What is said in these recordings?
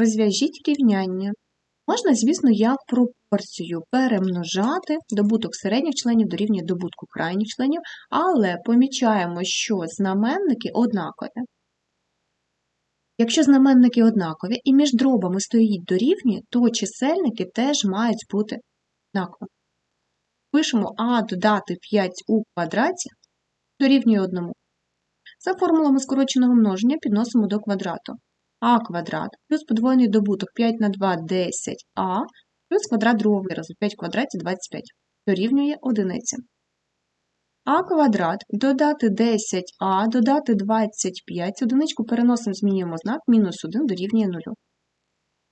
Розв'яжіть рівняння. Можна, звісно, як пропорцію перемножати добуток середніх членів дорівнює добутку крайніх членів, але помічаємо, що знаменники однакові. Якщо знаменники однакові і між дробами стоїть дорівнює, то чисельники теж мають бути однакові. Пишемо а додати 5 у квадраті дорівнює 1. За формулами скороченого множення підносимо до квадрату. А квадрат плюс подвоєний добуток 5 на 2 – 10а плюс квадрат другого виразу 5 в квадраті 25 дорівнює 1. а квадрат додати 10а, додати 25, одиничку переносимо, змінюємо знак, мінус 1 дорівнює 0.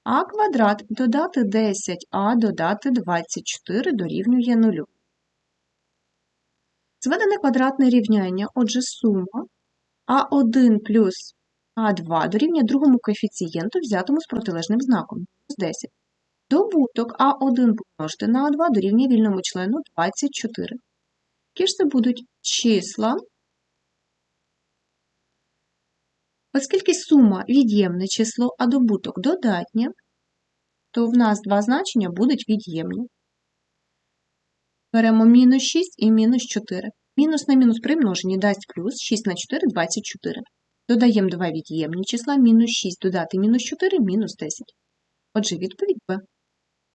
а квадрат додати 10а, додати 24 дорівнює 0. Зведене квадратне рівняння, отже, сума а1 плюс а2 дорівнює другому коефіцієнту, взятому з протилежним знаком плюс 10. Добуток А1 помножити на А2 дорівнює вільному члену 24. Які ж це будуть числа? Оскільки сума від'ємне число, а добуток додатнє, то в нас два значення будуть від'ємні. Беремо мінус 6 і мінус 4. Мінус на мінус при множенні дасть плюс 6 на 4 – 24. Додаємо два від'ємні числа, мінус 6 додати мінус 4 – мінус 10. Отже, відповідь Б.